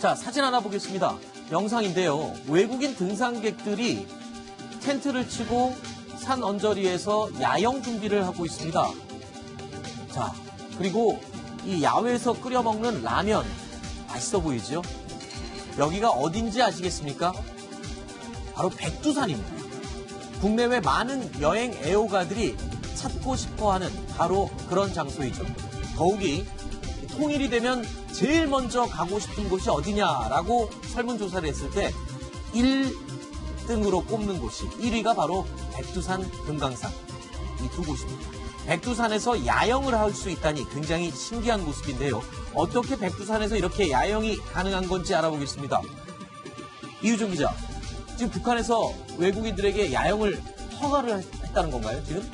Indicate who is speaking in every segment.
Speaker 1: 자, 사진 하나 보겠습니다. 영상인데요. 외국인 등산객들이 텐트를 치고 산 언저리에서 야영 준비를 하고 있습니다. 자, 그리고 이 야외에서 끓여 먹는 라면 맛있어 보이죠? 여기가 어딘지 아시겠습니까? 바로 백두산입니다. 국내외 많은 여행 애호가들이 찾고 싶어 하는 바로 그런 장소이죠. 더욱이 통일이 되면 제일 먼저 가고 싶은 곳이 어디냐라고 설문조사를 했을 때 1등으로 꼽는 곳이 1위가 바로 백두산 금강산 이 두 곳입니다. 백두산에서 야영을 할 수 있다니 굉장히 신기한 모습인데요. 어떻게 백두산에서 이렇게 야영이 가능한 건지 알아보겠습니다. 이유정 기자, 지금 북한에서 외국인들에게 야영을 허가를 했다는 건가요, 지금?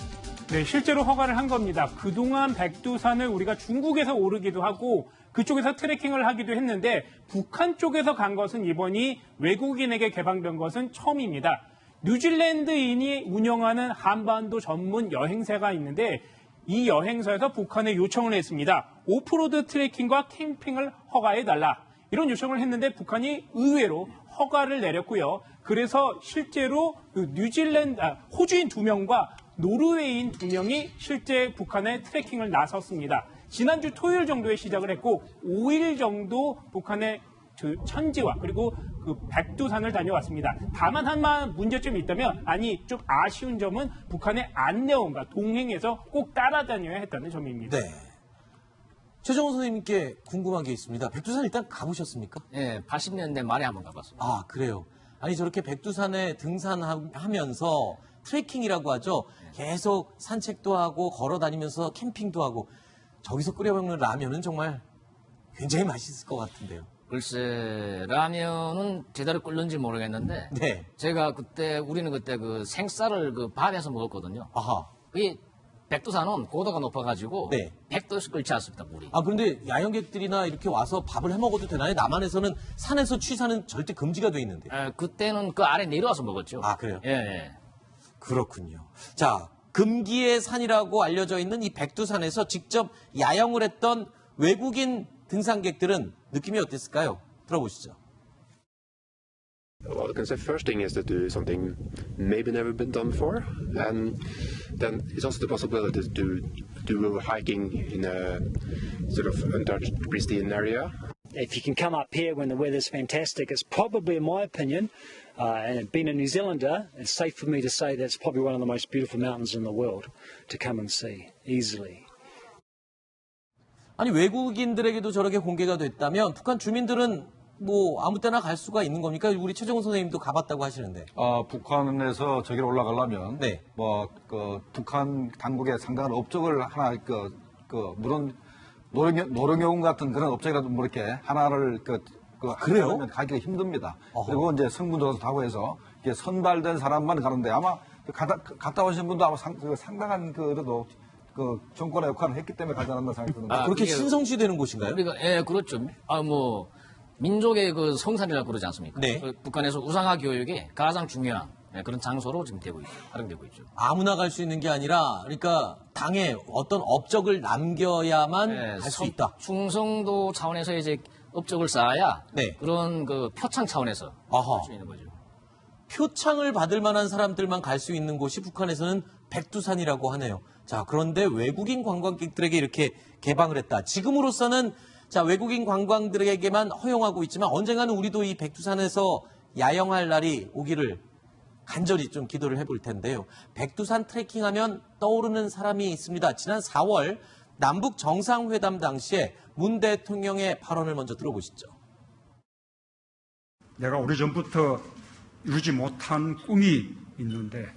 Speaker 2: 네, 실제로 허가를 한 겁니다. 그동안 백두산을 우리가 중국에서 오르기도 하고 그쪽에서 트레킹을 하기도 했는데 북한 쪽에서 간 것은 이번이 외국인에게 개방된 것은 처음입니다. 뉴질랜드인이 운영하는 한반도 전문 여행사가 있는데 이 여행사에서 북한에 요청을 했습니다. 오프로드 트레킹과 캠핑을 허가해달라. 이런 요청을 했는데 북한이 의외로 허가를 내렸고요. 그래서 실제로 그 뉴질랜드, 아, 호주인 두 명과 노르웨이인 두 명이 실제 북한에 트레킹을 나섰습니다. 지난주 토요일 정도에 시작을 했고 5일 정도 북한의 그 천지와 그리고 그 백두산을 다녀왔습니다. 다만 한만 문제점이 있다면 아니 좀 아쉬운 점은 북한의 안내원과 동행해서 꼭 따라다녀야 했다는 점입니다.
Speaker 1: 네. 최정호 선생님께 궁금한 게 있습니다. 백두산 일단 가보셨습니까?
Speaker 3: 예, 80년대 말에 한번 가봤습니다.
Speaker 1: 아, 그래요. 아니, 저렇게 백두산에 등산하면서 트레킹이라고 하죠. 계속 산책도 하고 걸어 다니면서 캠핑도 하고 저기서 끓여 먹는 라면은 정말 굉장히 맛있을 것 같은데요.
Speaker 3: 글쎄, 라면은 제대로 끓는지 모르겠는데,
Speaker 1: 네.
Speaker 3: 제가 그때, 우리는 그때 그 생쌀을 그 밥에서 먹었거든요.
Speaker 1: 아하.
Speaker 3: 그게 백두산은 고도가 높아가지고,
Speaker 1: 네.
Speaker 3: 100도씩 끓지 않습니다, 물이.
Speaker 1: 아, 그런데 야영객들이나 이렇게 와서 밥을 해 먹어도 되나요? 남한에서는 산에서 취사는 절대 금지가 돼 있는데.
Speaker 3: 예, 그때는 그 아래 내려와서 먹었죠.
Speaker 1: 아, 그래요?
Speaker 3: 예, 예.
Speaker 1: 그렇군요. 자, 금기의 산이라고 알려져 있는 이 백두산에서 직접 야영을 했던 외국인 등산객들은 느낌이 어땠을까요? 들어보시죠.
Speaker 4: Well, I can say first thing is to do something maybe never been done before, and then it's also the possibility to do hiking in a sort of untouched, pristine area.
Speaker 5: If you can come up here when the weather's fantastic, it's probably, in my opinion, uh, and being a New Zealander, it's safe for me to say that it's probably one of the most beautiful mountains in the world to come and see easily.
Speaker 1: 아니 외국인들에게도 저렇게 공개가 됐다면 북한 주민들은 뭐 아무 때나 갈 수가 있는 겁니까? 우리 최정훈 선생님도 가봤다고 하시는데.
Speaker 6: 어, 북한에서 저기로 올라가려면
Speaker 1: 네.
Speaker 6: 뭐그 북한 당국에 상당한 업적을 하나 그, 그 물론 노령용 같은 그런 업적이라도 뭐 이렇게 하나를 그, 그
Speaker 1: 그래요?
Speaker 6: 가기가 힘듭니다.
Speaker 1: 어허.
Speaker 6: 그리고 이제 성분 조사도 하고 해서 이게 선발된 사람만 가는데 아마 그 갔다, 갔다 오신 분도 아마 상, 그 상당한 그 그래도 그 정권의 역할을 했기 때문에 가지 않았나 생각이 드는데
Speaker 3: 아,
Speaker 1: 그렇게
Speaker 3: 그게-
Speaker 1: 신성시 되는 곳인가요?
Speaker 3: 우리가, 예, 그렇죠. 아, 뭐, 민족의 그 성산이라고 그러지 않습니까?
Speaker 1: 네.
Speaker 3: 그 북한에서 우상화 교육이 가장 중요한 예, 그런 장소로 지금 되고 있죠. 활용되고 있죠.
Speaker 1: 아무나 갈 수 있는 게 아니라 그러니까 당에 어떤 업적을 남겨야만
Speaker 3: 예,
Speaker 1: 갈수
Speaker 3: 성-
Speaker 1: 있다.
Speaker 3: 충성도 차원에서 이제 업적을 쌓아야
Speaker 1: 네.
Speaker 3: 그런 그 표창 차원에서. 할 수 있는 거죠.
Speaker 1: 표창을 받을 만한 사람들만 갈 수 있는 곳이 북한에서는 백두산이라고 하네요. 자, 그런데 외국인 관광객들에게 이렇게 개방을 했다. 지금으로서는 자, 외국인 관광들에게만 허용하고 있지만 언젠가는 우리도 이 백두산에서 야영할 날이 오기를 간절히 좀 기도를 해볼 텐데요. 백두산 트레킹하면 떠오르는 사람이 있습니다. 지난 4월 남북 정상회담 당시에 문 대통령의 발언을 먼저 들어보시죠.
Speaker 7: 내가 오래전부터 이루지 못한 꿈이 있는데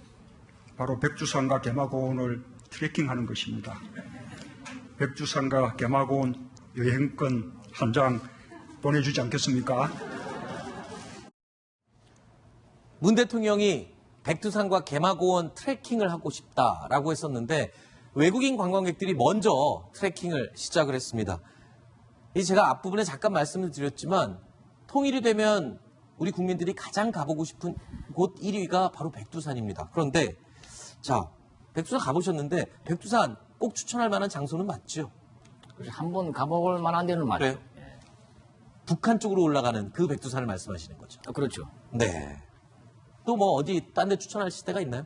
Speaker 7: 바로 백두산과 개마고원을 트레킹하는 것입니다. 백두산과 개마고원 여행권 한 장 보내주지 않겠습니까?
Speaker 1: 문 대통령이 백두산과 개마고원 트레킹을 하고 싶다라고 했었는데 외국인 관광객들이 먼저 트레킹을 시작을 했습니다. 이 제가 앞부분에 잠깐 말씀을 드렸지만 통일이 되면 우리 국민들이 가장 가보고 싶은 곳 1위가 바로 백두산입니다. 그런데 자 백두산 가보셨는데 백두산 꼭 추천할 만한 장소는 맞죠?
Speaker 3: 한번 가볼 만한 데는 맞죠.
Speaker 1: 그래요? 북한 쪽으로 올라가는 그 백두산을 말씀하시는 거죠.
Speaker 3: 어, 그렇죠.
Speaker 1: 네. 또 뭐 어디 딴 데 추천하실 데가 있나요?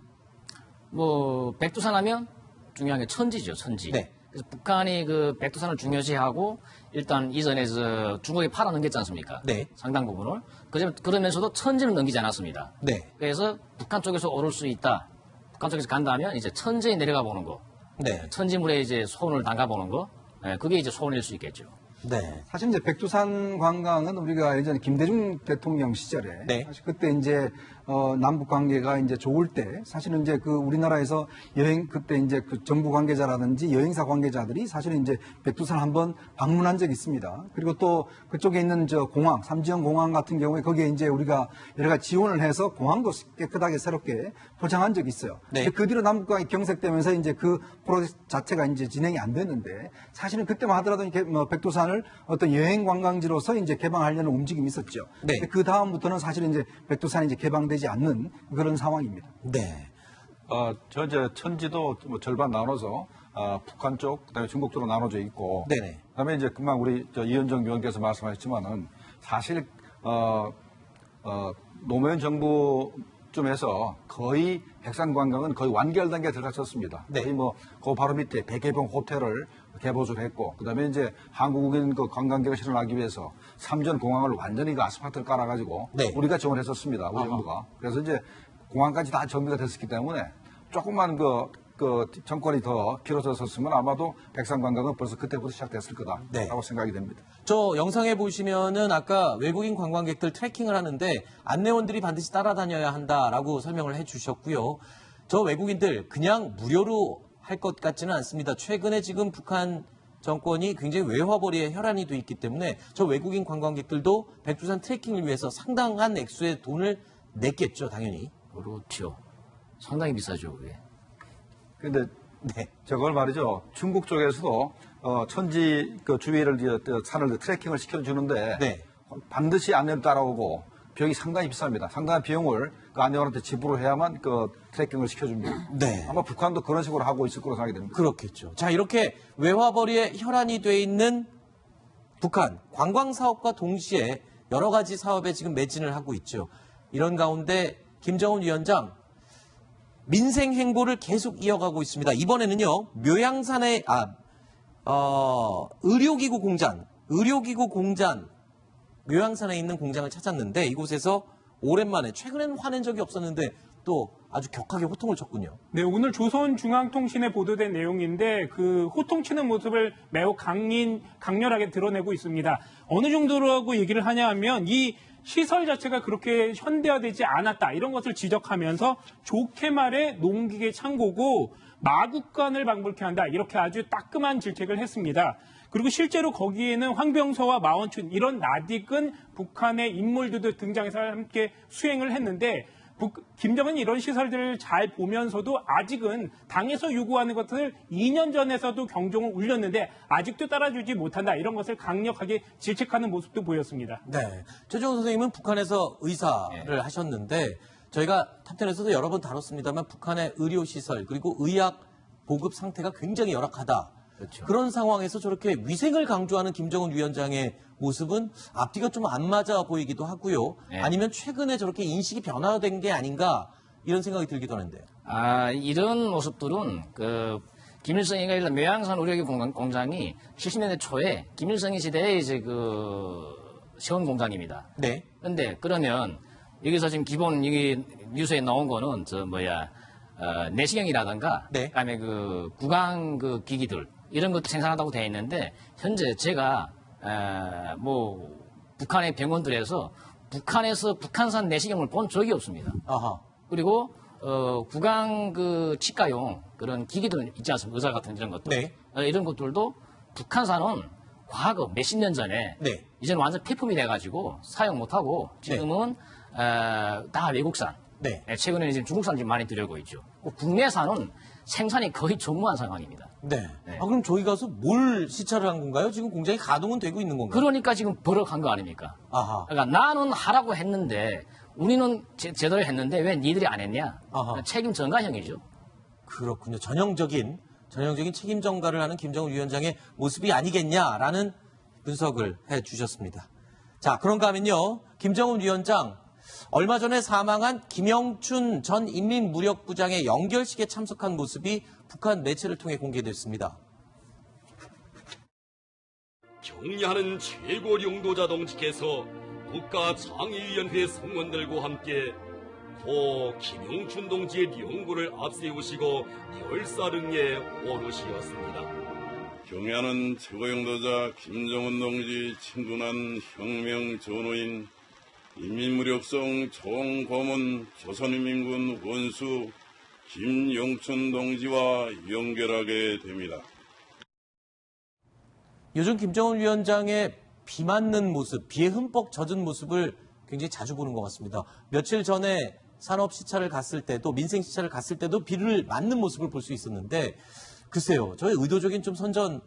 Speaker 3: 뭐 백두산 하면 중요한 게 천지죠, 천지.
Speaker 1: 네.
Speaker 3: 그래서 북한이 그 백두산을 중요시하고 일단 이전에 저 중국에 팔아 넘겼지 않습니까?
Speaker 1: 네.
Speaker 3: 상당 부분을. 그러면- 그러면서도 천지는 넘기지 않았습니다.
Speaker 1: 네.
Speaker 3: 그래서 북한 쪽에서 오를 수 있다. 북한 쪽에서 간다면 이제 천지에 내려가 보는 거.
Speaker 1: 네.
Speaker 3: 천지물에 이제 손을 담가 보는 거. 예, 그게 이제 소원일 수 있겠죠.
Speaker 1: 네.
Speaker 6: 사실 이제 백두산 관광은 우리가 예전에 김대중 대통령 시절에
Speaker 1: 네.
Speaker 6: 사실 그때 이제 어, 남북 관계가 이제 좋을 때 사실은 이제 그 우리나라에서 여행 그때 이제 그 정부 관계자라든지 여행사 관계자들이 사실은 이제 백두산 한번 방문한 적이 있습니다. 그리고 또 그쪽에 있는 저 공항 삼지연 공항 같은 경우에 거기에 이제 우리가 여러 가지 지원을 해서 공항도 깨끗하게 새롭게 포장한 적이 있어요.
Speaker 1: 네.
Speaker 6: 그 뒤로 남북 관계 경색되면서 이제 그 프로젝트 자체가 이제 진행이 안 됐는데 사실은 그때만 하더라도 이렇게 뭐 백두산을 어떤 여행 관광지로서 이제 개방하려는 움직임이 있었죠.
Speaker 1: 네.
Speaker 6: 그 다음부터는 사실은 이제 백두산이 이제 개방 되지 않는 그런 상황입니다.
Speaker 1: 네.
Speaker 6: 어, 저 이제 천지도 뭐 절반 나눠서 어, 북한 쪽, 그다음에 중국 쪽으로 나눠져 있고,
Speaker 1: 네네.
Speaker 6: 그다음에 이제 금방 우리 저 이현정 위원께서 말씀하셨지만은 사실 어, 어, 노무현 정부쯤에서 거의 백산 관광은 거의 완결 단계에 들어갔었습니다.
Speaker 1: 네.
Speaker 6: 거의 뭐 그 바로 밑에 백개봉 호텔을 개보수를 했고, 그다음에 이제 한국인 그 관광객을 실현하기 위해서 삼전 공항을 완전히 그 아스팔트를 깔아가지고
Speaker 1: 네.
Speaker 6: 우리가 지원했었습니다. 우리
Speaker 1: 아하.
Speaker 6: 정부가. 그래서 이제 공항까지 다 정비가 됐었기 때문에 조금만 그, 그 정권이 더 길어졌었으면 아마도 백산 관광은 벌써 그때부터 시작됐을 거다라고
Speaker 1: 네.
Speaker 6: 생각이 됩니다.
Speaker 1: 저 영상에 보시면은 아까 외국인 관광객들 트레킹을 하는데 안내원들이 반드시 따라다녀야 한다라고 설명을 해 주셨고요. 저 외국인들 그냥 무료로 할 것 같지는 않습니다. 최근에 지금 북한 정권이 굉장히 외화벌이에 혈안이 돼 있기 때문에 저 외국인 관광객들도 백두산 트레킹을 위해서 상당한 액수의 돈을 냈겠죠, 당연히.
Speaker 3: 그렇죠. 상당히 비싸죠, 그게.
Speaker 6: 근데
Speaker 1: 네.
Speaker 6: 저걸 말이죠. 중국 쪽에서도 어, 천지 그 주위를 산을 트레킹을 시켜주는데
Speaker 1: 네.
Speaker 6: 반드시 안내를 따라오고 비용이 상당히 비쌉니다. 상당한 비용을 그 안내원한테 지불해야만 그 트레킹을 시켜줍니다.
Speaker 1: 네.
Speaker 6: 아마 북한도 그런 식으로 하고 있을 거로 생각이 됩니다.
Speaker 1: 그렇겠죠. 자, 이렇게 외화벌이에 혈안이 돼 있는 북한 관광 사업과 동시에 여러 가지 사업에 지금 매진을 하고 있죠. 이런 가운데 김정은 위원장 민생 행보를 계속 이어가고 있습니다. 이번에는요, 묘양산의 아, 어, 의료기구 공장, 의료기구 공장, 묘양산에 있는 공장을 찾았는데 이곳에서 오랜만에 최근에는 화낸 적이 없었는데 또 아주 격하게 호통을 쳤군요.
Speaker 2: 네, 오늘 조선중앙통신에 보도된 내용인데 그 호통치는 모습을 매우 강인, 강렬하게 드러내고 있습니다. 어느 정도라고 얘기를 하냐 하면 이 시설 자체가 그렇게 현대화되지 않았다 이런 것을 지적하면서 좋게 말해 농기계 창고고 마국간을 방불케 한다 이렇게 아주 따끔한 질책을 했습니다. 그리고 실제로 거기에는 황병서와 마원춘 이런 낯익은 북한의 인물들도 등장해서 함께 수행을 했는데 북- 김정은이 이런 시설들을 잘 보면서도 아직은 당에서 요구하는 것을 2년 전에서도 경종을 울렸는데 아직도 따라주지 못한다 이런 것을 강력하게 질책하는 모습도 보였습니다.
Speaker 1: 네. 최종훈 선생님은 북한에서 의사를 하셨는데 저희가 탑텐에서도 여러 번 다뤘습니다만 북한의 의료 시설 그리고 의학 보급 상태가 굉장히 열악하다.
Speaker 3: 그렇죠.
Speaker 1: 런 상황에서 저렇게 위생을 강조하는 김정은 위원장의 모습은 앞뒤가 좀 안 맞아 보이기도 하고요.
Speaker 3: 네.
Speaker 1: 아니면 최근에 저렇게 인식이 변화된 게 아닌가 이런 생각이 들기도 하는데요.
Speaker 3: 아, 이런 모습들은 그 김일성이가 일단 묘양산 공장, 공장이 70년대 초에 김일성이 시대에 이제 그 세운 공장입니다.
Speaker 1: 네.
Speaker 3: 근데 그러면 여기서 지금 기본 여기 뉴스에 나온 거는 저 뭐야 어, 내시경이라든가
Speaker 1: 네.
Speaker 3: 그다음에 그 구강 그 기기들 이런 것도 생산한다고 되어 있는데 현재 제가 에, 뭐 북한의 병원들에서 북한에서 북한산 내시경을 본 적이 없습니다.
Speaker 1: 아하.
Speaker 3: 그리고 어, 구강 그 치과용 그런 기기들 있지 않습니까? 의사 같은 이런 것들.
Speaker 1: 네.
Speaker 3: 어, 이런 것들도 북한산은 과거 몇십 년 전에
Speaker 1: 네.
Speaker 3: 이제는 완전 폐품이 돼가지고 사용 못하고 지금은 어, 다 외국산.
Speaker 1: 네.
Speaker 3: 예, 최근에는 지금 중국산 지금 많이 들여오고 있죠. 그 국내산은 생산이 거의 전무한 상황입니다.
Speaker 1: 네.
Speaker 3: 네.
Speaker 1: 아, 그럼 저희 가서 뭘 시찰을 한 건가요? 지금 공장이 가동은 되고 있는 건가요?
Speaker 3: 그러니까 지금 버럭한 거 아닙니까?
Speaker 1: 아하.
Speaker 3: 그러니까 나는 하라고 했는데 우리는 제, 대로 했는데 왜 니들이 안 했냐?
Speaker 1: 아하.
Speaker 3: 책임 전가형이죠.
Speaker 1: 그렇군요. 전형적인 전형적인 책임 전가를 하는 김정은 위원장의 모습이 아니겠냐라는 분석을 해 주셨습니다. 자, 그런가 하면요. 김정은 위원장 얼마 전에 사망한 김영춘 전 인민무력부장의 연결식에 참석한 모습이 북한 매체를 통해 공개됐습니다.
Speaker 8: 격려하는 최고領導자 동지께서 국가창의위원회 성원들과 함께 고 김용춘 동지의 명구를 앞세우시고 열사릉에 오르시었습니다.
Speaker 9: 경애하는 최고영도자 김정은 동지 친근한 혁명 전우인 인민무력성 총고문 조선인민군 원수 김용춘 동지와 연결하게 됩니다.
Speaker 1: 요즘 김정은 위원장의 비 맞는 모습, 비에 흠뻑 젖은 모습을 굉장히 자주 보는 것 같습니다. 며칠 전에 산업 시찰을 갔을 때도 민생 시찰을 갔을 때도 비를 맞는 모습을 볼 수 있었는데 글쎄요, 저의 의도적인 좀 선전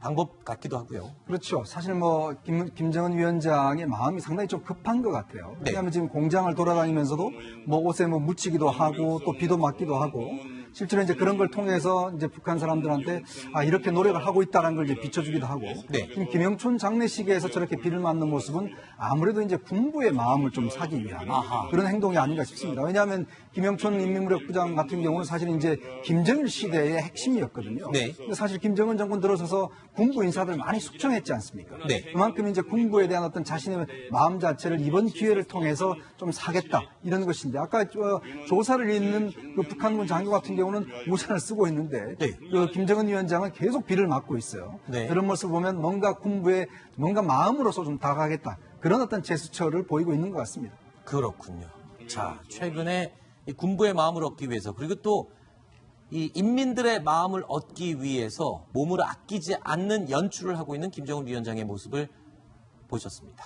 Speaker 1: 방법 같기도 하고요.
Speaker 6: 그렇죠. 사실 뭐 김, 김정은 위원장의 마음이 상당히 좀 급한 것 같아요.
Speaker 1: 네.
Speaker 6: 왜냐하면 지금 공장을 돌아다니면서도 뭐 옷에 뭐 묻히기도 하고 또 비도 맞기도 하고 실제로 이제 그런 걸 통해서 이제 북한 사람들한테 아 이렇게 노력을 하고 있다는 걸 이제 비춰주기도 하고
Speaker 1: 네.
Speaker 6: 김영춘 장례식에서 저렇게 비를 맞는 모습은 아무래도 이제 군부의 마음을 좀 사기 위한 그런 행동이 아닌가 싶습니다. 왜냐하면 김영춘 인민무력부장 같은 경우는 사실 이제 김정일 시대의 핵심이었거든요.
Speaker 1: 네.
Speaker 6: 근데 사실 김정은 정권 들어서서 군부 인사들 많이 숙청했지 않습니까?
Speaker 1: 네.
Speaker 6: 그만큼 이제 군부에 대한 어떤 자신의 마음 자체를 이번 기회를 통해서 좀 사겠다 이런 것인데 아까 저 조사를 잇는 그 북한군 장교 같은 경우 는 우산을 쓰고 있는데
Speaker 1: 네.
Speaker 6: 그 김정은 위원장은 계속 비를 맞고 있어요.
Speaker 1: 네.
Speaker 6: 그런 모습을 보면 뭔가 군부에 뭔가 마음으로서 좀 다가가겠다 그런 어떤 제스처를 보이고 있는 것 같습니다.
Speaker 1: 그렇군요. 자, 최근에 이 군부의 마음을 얻기 위해서 그리고 또 이 인민들의 마음을 얻기 위해서 몸을 아끼지 않는 연출을 하고 있는 김정은 위원장의 모습을 보셨습니다.